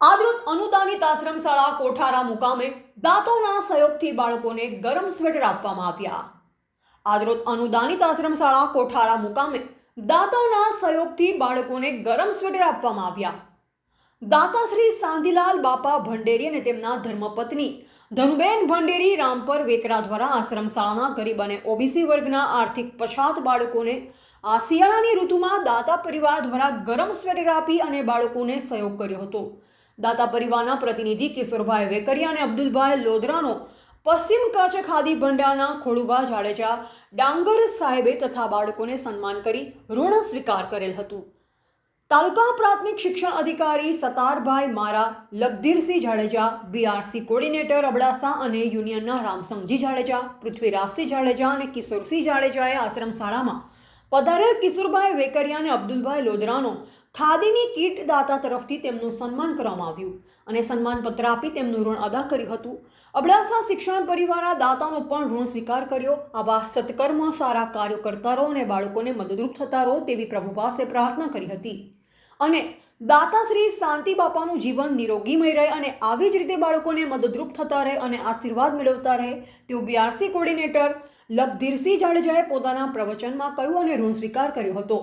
આજરોજ અનુદાનિત આશ્રમ શાળા કોઠારા મુકામે દાંતોના સહયોગથી બાળકોને ગરમ સ્વેટર આપવામાં આવ્યા. આજરોજ અનુદાનિત આશ્રમ શાળા કોઠારા મુકામે દાંતોના સહયોગથી બાળકોને ગરમ સ્વેટર આપવામાં આવ્યા. દાતાશ્રી સાંધીલાલ બાપા ભંડેરી અને તેમના ધર્મપત્ની ધનુબેન ભંડેરી રામપર વેકરા દ્વારા આશ્રમ શાળાના ગરીબ અને ઓબીસી વર્ગના આર્થિક પછાત બાળકોને આ શિયાળાની ઋતુમાં દાતા પરિવાર દ્વારા ગરમ સ્વેટર આપી અને બાળકોને સહયોગ કર્યો હતો. દાતા પરિવારના પ્રતિનિધિ કિશોરભાઈ વેકરિયા અને અબ્દુલભાઈ લોધરાનો પશ્ચિમ કચ્છ ખાદી ભંડારના ખોડુભા જાડેજા ડાંગર સાહેબે તથા બાળકોને સન્માન કરી ઋણ સ્વીકાર કરેલ હતું. તાલુકા પ્રાથમિક શિક્ષણ અધિકારી સતારભાઈ મારા, લગધીરસિંહ જાડેજા, બીઆરસી કોર્ડિનેટર અબડાસા અને યુનિયનના રામસંગજી જાડેજા, પૃથ્વીરાજસિંહ જાડેજા અને કિશોરસિંહ જાડેજાએ આશ્રમ શાળામાં પધારેલ કિશોરભાઈ વેકરિયા અને અબ્દુલભાઈ લોદરાનો ખાદીની કીટ દાતા તરફથી તેમનું સન્માન કરવામાં આવ્યું અને સન્માનપત્ર આપી તેમનું ઋણ અદા કર્યું હતું. અબડાસા શિક્ષણ પરિવારના દાતાનો પણ ઋણ સ્વીકાર કર્યો. આવા સત્કર્મ સારા કાર્યો કરતા રહો અને બાળકોને મદદરૂપ થતા રહો તેવી પ્રભુ પાસે પ્રાર્થના કરી હતી. અને દાતા શ્રી શાંતિ બાપાનું જીવન નિરોગીમય રહે અને આવી જ રીતે બાળકોને મદદરૂપ થતા રહે અને આશીર્વાદ મેળવતા રહે તેવું બીઆરસી કોર્ડિનેટર લબધીરસિંહ જાડેજાએ પોતાના પ્રવચનમાં કહ્યું અને ઋણ સ્વીકાર કર્યો હતો.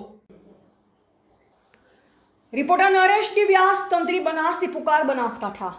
રિપોર્ટર નરેશ વ્યાસ તંત્રી બનાસી પુકાર બનાસકાંઠા.